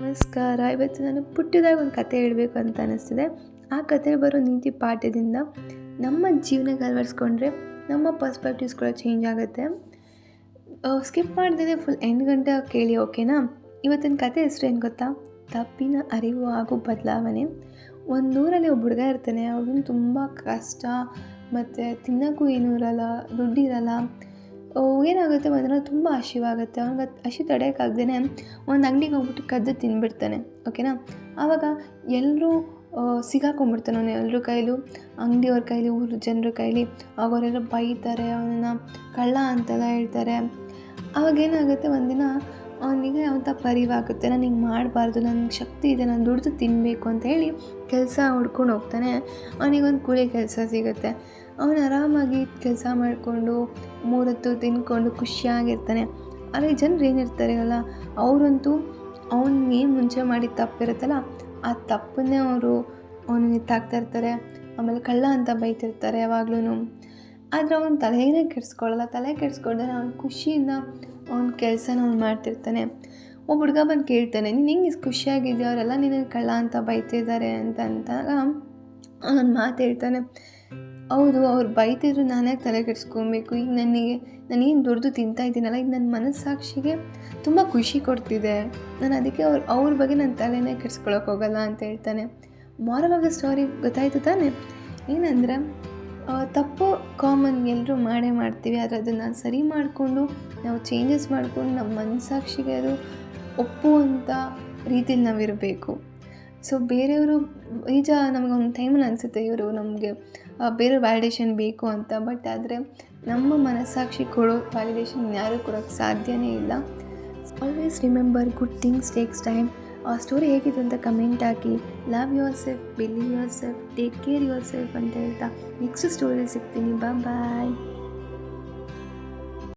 ನಮಸ್ಕಾರ. ಇವತ್ತು ನಾನು ಪುಟ್ಟದಾಗ ಒಂದು ಕತೆ ಹೇಳಬೇಕು ಅಂತ ಅನ್ನಿಸ್ತಿದೆ ಆ ಕತೆ ಬರೋ ನೀತಿ ಪಾಠದಿಂದ ನಮ್ಮ ಜೀವನಕ್ಕೆ ಅಳವಡಿಸ್ಕೊಂಡ್ರೆ ನಮ್ಮ ಪರ್ಸ್ಪೆಕ್ಟಿವ್ಸ್ ಕೂಡ ಚೇಂಜ್ ಆಗುತ್ತೆ. ಸ್ಕಿಪ್ ಮಾಡ್ದೇ ಫುಲ್ ಎಂಟು ಗಂಟೆ ಕೇಳಿ ಓಕೆನಾ ಇವತ್ತಿನ ಕತೆ ಹೆಸರು ಏನು ಗೊತ್ತಾ? ತಪ್ಪಿನ ಅರಿವು ಹಾಗೂ ಬದಲಾವಣೆ. ಒಂದೂರಲ್ಲಿ ಒಬ್ಬ ಹುಡುಗ ಇರ್ತಾನೆ. ಅವನು ತುಂಬ ಕಷ್ಟ ಮತ್ತು ತಿನ್ನೋಕ್ಕೂ ಏನೂ ಇರಲ್ಲ ದುಡ್ಡಿರಲ್ಲ ಏನಾಗುತ್ತೆ ಒಂದಿನ ತುಂಬ ಹಸಿವಾಗುತ್ತೆ. ಅವ್ನಿಗೆ ಹಸಿ ತಡೆಯೋಕ್ಕಾಗ್ದೇ ಒಂದು ಅಂಗಡಿಗೆ ಹೋಗ್ಬಿಟ್ಟು ಕದ್ದು ತಿಂದ್ಬಿಡ್ತಾನೆ ಓಕೆನಾ? ಆವಾಗ ಎಲ್ಲರೂ ಸಿಗಾಕೊಂಡ್ಬಿಡ್ತಾನೆ ಅವನು ಎಲ್ಲರ ಕೈಲೂ. ಅಂಗಡಿಯವ್ರ ಕೈಲಿ, ಊರು ಜನರ ಕೈಲಿ. ಅವರೆಲ್ಲ ಬೈತಾರೆ, ಅವನನ್ನ ಕಳ್ಳ ಅಂತೆಲ್ಲ ಹೇಳ್ತಾರೆ. ಆವಾಗ ಏನಾಗುತ್ತೆ ಒಂದಿನ, ಅವನಿಗೆ ಅವನ ಪರಿವಾಗುತ್ತೆ, ನಾನು ಹಿಂಗೆ ಮಾಡಬಾರ್ದು ನನಗೆ ಶಕ್ತಿ ಇದೆ, ನಾನು ದುಡ್ದು ತಿನ್ನಬೇಕು ಅಂತ ಹೇಳಿ ಕೆಲಸ ಹುಡ್ಕೊಂಡು ಹೋಗ್ತಾನೆ. ಅವನಿಗೊಂದು ಕೂಲಿ ಕೆಲಸ ಸಿಗುತ್ತೆ. ಅವನು ಆರಾಮಾಗಿ ಕೆಲಸ ಮಾಡಿಕೊಂಡು, ಮೂರೊತ್ತು ತಿನ್ಕೊಂಡು ಖುಷಿಯಾಗಿರ್ತಾನೆ. ಆದರೆ ಜನರು ಏನಿರ್ತಾರೆ ಅಲ್ಲ, ಅವರಂತೂ ಅವ್ನು ಏನು ಮುಂಚೆ ಮಾಡಿದ ತಪ್ಪಿರುತ್ತಲ್ಲ, ಆ ತಪ್ಪನ್ನೇ ಅವರು ಅವನಿಗೆ ತಾಕ್ತಾ ಇರ್ತಾರೆ. ಆಮೇಲೆ ಕಳ್ಳ ಅಂತ ಬೈತಿರ್ತಾರೆ ಯಾವಾಗ್ಲೂ ಆದರೆ ಅವನು ತಲೆನೇ ಕೆಡಿಸ್ಕೊಳ್ಳಲ್ಲ ತಲೆ ಕೆಡಿಸ್ಕೊಂಡ್ರೆ ಅವನು ಖುಷಿಯಿಂದ ಅವ್ನ ಕೆಲಸನ ಅವ್ನು ಮಾಡ್ತಿರ್ತಾನೆ. ಒಬ್ಬ ಹುಡುಗ ಬಂದು ಕೇಳ್ತಾನೆ, ನೀನು ಹಿಂಗೆ ಖುಷಿಯಾಗಿದ್ಯಾ? ಅವರೆಲ್ಲ ನಿನಗೆ ಕಳ್ಳ ಅಂತ ಬೈತಿದ್ದಾರೆ ಅಂತ. ಅಂದಾಗ ಅವನೊಂದು ಮಾತು ಹೇಳ್ತಾನೆ ಹೌದು, ಅವ್ರು ಬೈತಿದ್ರು ನಾನೇ ತಲೆ ಕೆಡಿಸ್ಕೊಬೇಕು. ಈಗ ನನಗೆ ನಾನೇನು ದುಡ್ದು ತಿಂತಾ ಇದ್ದೀನಲ್ಲ ಇದು ನನ್ನ ಮನಸ್ಸಾಕ್ಷಿಗೆ ತುಂಬ ಖುಷಿ ಕೊಡ್ತಿದೆ. ನಾನು ಅದಕ್ಕೆ ಅವ್ರು, ಅವ್ರ ಬಗ್ಗೆ ನನ್ನ ತಲೆನೇ ಕೆಡಿಸ್ಕೊಳಕ್ಕೆ ಹೋಗಲ್ಲ ಅಂತ ಹೇಳ್ತಾನೆ. ಮಾರಲ್ ಆಫ್ ದ ಸ್ಟೋರಿ ಗೊತ್ತಾಯಿತು ತಾನೇ? ಏನಂದರೆ ತಪ್ಪು ಕಾಮನ್ ಎಲ್ಲರೂ ಮಾಡೇ ಮಾಡ್ತೀವಿ, ಆದರೆ ಅದನ್ನು ಸರಿ ಮಾಡಿಕೊಂಡು, ನಾವು ಚೇಂಜಸ್ ಮಾಡಿಕೊಂಡು ನಮ್ಮ ಮನಸ್ಸಾಕ್ಷಿಗೆ ಅದು ಒಪ್ಪುವಂಥ ರೀತಿಯಲ್ಲಿ ನಾವಿರಬೇಕು. ಸೊ ಬೇರೆಯವರು ನಿಜ ನಮಗೆ ಒಂದು ಟೈಮಲ್ಲಿ ಅನಿಸುತ್ತೆ, ಇವರು ನಮಗೆ ಬೇರೆ ವ್ಯಾಲಿಡೇಷನ್ ಬೇಕು ಅಂತ. ಬಟ್ ಆದರೆ, ನಮ್ಮ ಮನಸ್ಸಾಕ್ಷಿ ಕೊಡೋ ವ್ಯಾಲಿಡೇಷನ್ ಯಾರೂ ಕೊಡೋಕ್ಕೆ ಸಾಧ್ಯವೇ ಇಲ್ಲ. Always remember good things takes time ಆ ಸ್ಟೋರಿ ಹೇಗಿದೆ ಅಂತ ಕಮೆಂಟ್ ಹಾಕಿ. Love yourself believe yourself take care yourself ಅಂತ ಹೇಳ್ತಾ ನೆಕ್ಸ್ಟ್ ಸ್ಟೋರಿ ಸಿಗ್ತೀನಿ. ಬಾಯ್